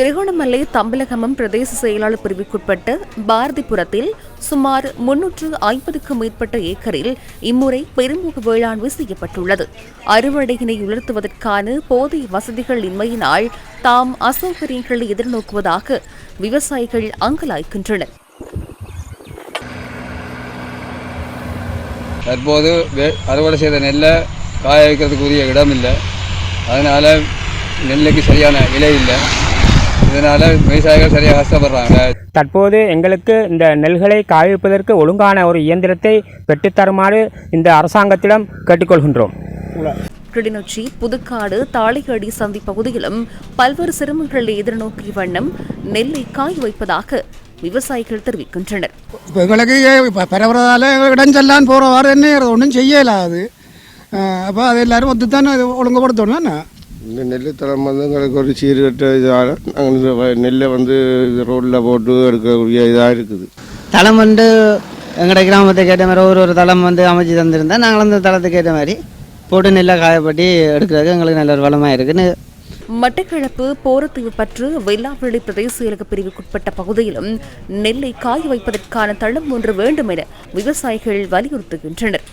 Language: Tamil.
திருகோணமலை தம்பலகமம் பிரதேச செயலாளர் பிரிவுக்குட்பட்ட பாரதிபுரத்தில் சுமார் முன்னூற்று ஐம்பதுக்கும் மேற்பட்ட ஏக்கரில் இம்முறை பெருமுக வேளாண்மை செய்யப்பட்டுள்ளது. அறுவடையினை உலர்த்துவதற்கான போதிய வசதிகள் இன்மையினால் தாம் அசௌகரியங்களை எதிர்நோக்குவதாக விவசாயிகள் அங்கலாய்க்கின்றனர் தற்போது அறுவடை செய்த நெல்லை காய வைக்கிறதுக்கு உரிய இடம் இல்லை அதனால் நெல்லுக்கு சரியான விலை இல்லை. இதனால் விவசாயிகள் சரியாக கஷ்டப்படுறாங்க. தற்போது எங்களுக்கு இந்த நெல்களை காய்விப்பதற்கு ஒழுங்கான ஒரு இயந்திரத்தை பெற்றுத்தருமாறு இந்த அரசாங்கத்திடம் கேட்டுக்கொள்கின்றோம். கிளிநொச்சி புதுக்காடு தாளிகடி சந்தி பகுதியிலும் பல்வேறு சிரமங்களை எதிர்நோக்கிய வண்ணம் நெல்லை காய வைப்பதாக விவசாயிகள் தெரிவிக்கின்றனர். இப்போ எங்களுக்கு பரவுறதால இடைஞ்செல்லாம் போகிறவாறு என்ன ஒன்றும் செய்யலாது அப்போ அது எல்லாரும் ஒத்து தானே ஒழுங்குபடுத்தணும் என்ன? இந்த நெல் தளம் வந்து எங்களுக்கு ஒரு சீர்கட்ட இதாக நாங்கள் நெல்லை வந்து ரோட்டில் போட்டு எடுக்கக்கூடிய இதாக இருக்குது. தளம் வந்து எங்களோட கிராமத்துக்கு ஏற்ற மாதிரி ஒரு ஒரு தளம் வந்து அமைச்சு தந்திருந்தா நாங்களும் அந்த தளத்துக்கு ஏற்ற மாதிரி போட்டு நெல்லை காயப்பட்டி எடுக்கிறதுக்கு எங்களுக்கு நல்ல ஒரு வளமாக இருக்குன்னு. மட்டக்களப்பு போரத்தீவு பற்று வெள்ளாவெளி பிரதேச செயலக பிரிவுக்குட்பட்ட பகுதியிலும் நெல்லை காய வைப்பதற்கான தளம் ஒன்று வேண்டும் என விவசாயிகள் வலியுறுத்துகின்றனர்.